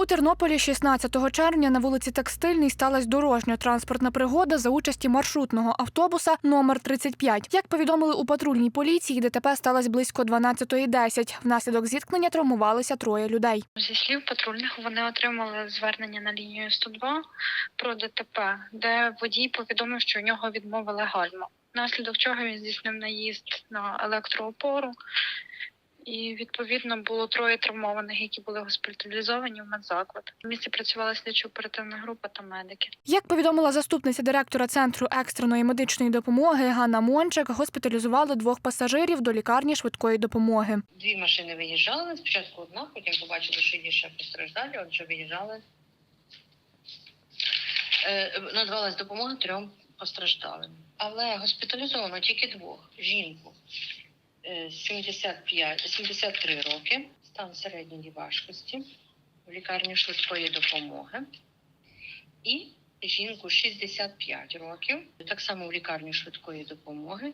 У Тернополі 16 червня на вулиці Текстильній сталася дорожньо-транспортна пригода за участі маршрутного автобуса номер 35. Як повідомили у патрульній поліції, ДТП сталося близько 12.10. Внаслідок зіткнення травмувалися троє людей. Зі слів патрульних вони отримали звернення на лінію 102 про ДТП, де водій повідомив, що у нього відмовили гальма. Внаслідок чого він здійснив наїзд на електроопору. І відповідно було троє травмованих, які були госпіталізовані в медзаклад. В місті працювала слідчо-оперативна група та медики. Як повідомила заступниця директора центру екстреної медичної допомоги Ганна Мончик, госпіталізували двох пасажирів до лікарні швидкої допомоги. Дві машини виїжджали. Спочатку одна, потім побачили, що є ще постраждалі, отже виїжджали. Е, надавалась допомога трьом постраждалим. Але госпіталізовано тільки двох: жінку 75, 73 роки, стан середньої важкості в лікарні швидкої допомоги. І жінку 65 років, так само в лікарні швидкої допомоги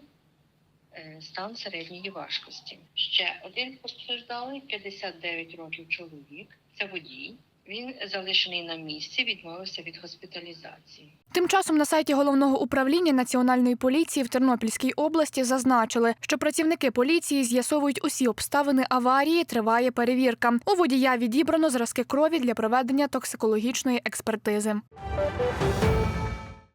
е, стан середньої важкості. Ще один постраждалий, 59 років чоловік, це водій. Він залишений на місці, відмовився від госпіталізації. Тим часом на сайті головного управління національної поліції в Тернопільській області зазначили, що працівники поліції з'ясовують усі обставини аварії. Триває перевірка. У водія відібрано зразки крові для проведення токсикологічної експертизи.